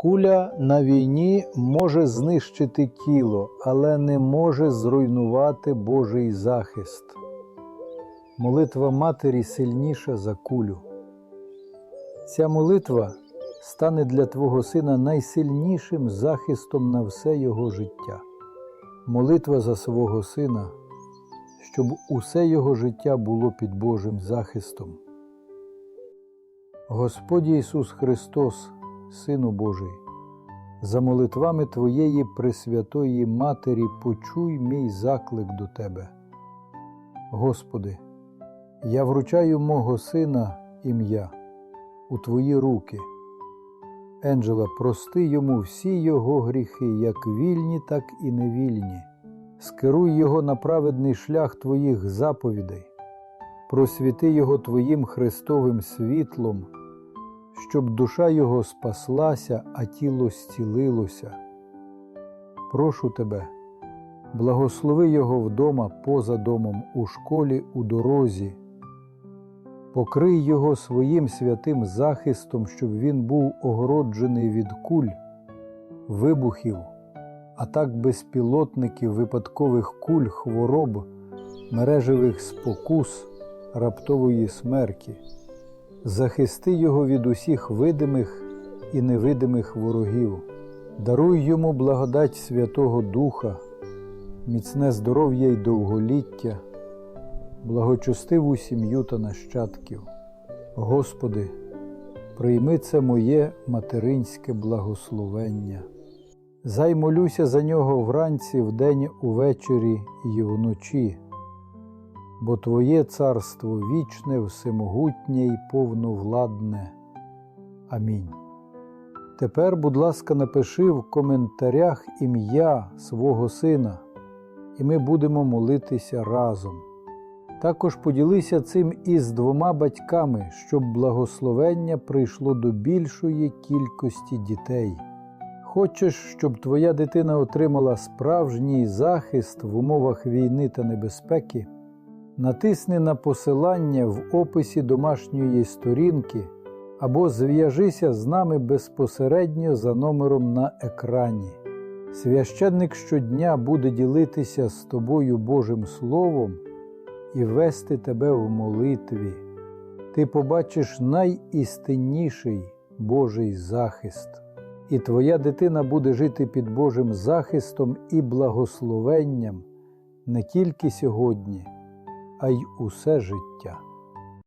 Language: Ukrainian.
Куля на війні може знищити тіло, але не може зруйнувати Божий захист. Молитва матері сильніша за кулю. Ця молитва стане для твого сина найсильнішим захистом на все його життя. Молитва за свого сина, щоб усе його життя було під Божим захистом. Господь Ісус Христос, Сину Божий, за молитвами Твоєї Пресвятої Матері почуй мій заклик до Тебе. Господи, я вручаю мого Сина ім'я у Твої руки. Енджела, прости йому всі його гріхи, як вільні, так і невільні. Скеруй його на праведний шлях Твоїх заповідей, просвіти його Твоїм Христовим світлом, щоб душа його спаслася, а тіло зцілилося. Прошу тебе, благослови його вдома, поза домом, у школі, у дорозі. Покрий його своїм святим захистом, щоб він був огороджений від куль, вибухів, атак безпілотників, випадкових куль, хвороб, мережевих спокус, раптової смерті. Захисти його від усіх видимих і невидимих ворогів, даруй йому благодать Святого Духа, міцне здоров'я й довголіття благочестиву сім'ю та нащадків. Господи, прийми це моє материнське благословення. Зай молюся за нього вранці, вдень, увечері і вночі, бо Твоє царство вічне, всемогутнє й повновладне. Амінь. Тепер, будь ласка, напиши в коментарях ім'я свого сина, і ми будемо молитися разом. Також поділися цим із двома батьками, щоб благословення прийшло до більшої кількості дітей. Хочеш, щоб твоя дитина отримала справжній захист в умовах війни та небезпеки? Натисни на посилання в описі домашньої сторінки або зв'яжися з нами безпосередньо за номером на екрані. Священник щодня буде ділитися з тобою Божим Словом і вести тебе в молитві. Ти побачиш найістинніший Божий захист, і твоя дитина буде жити під Божим захистом і благословенням не тільки сьогодні, а й усе життя.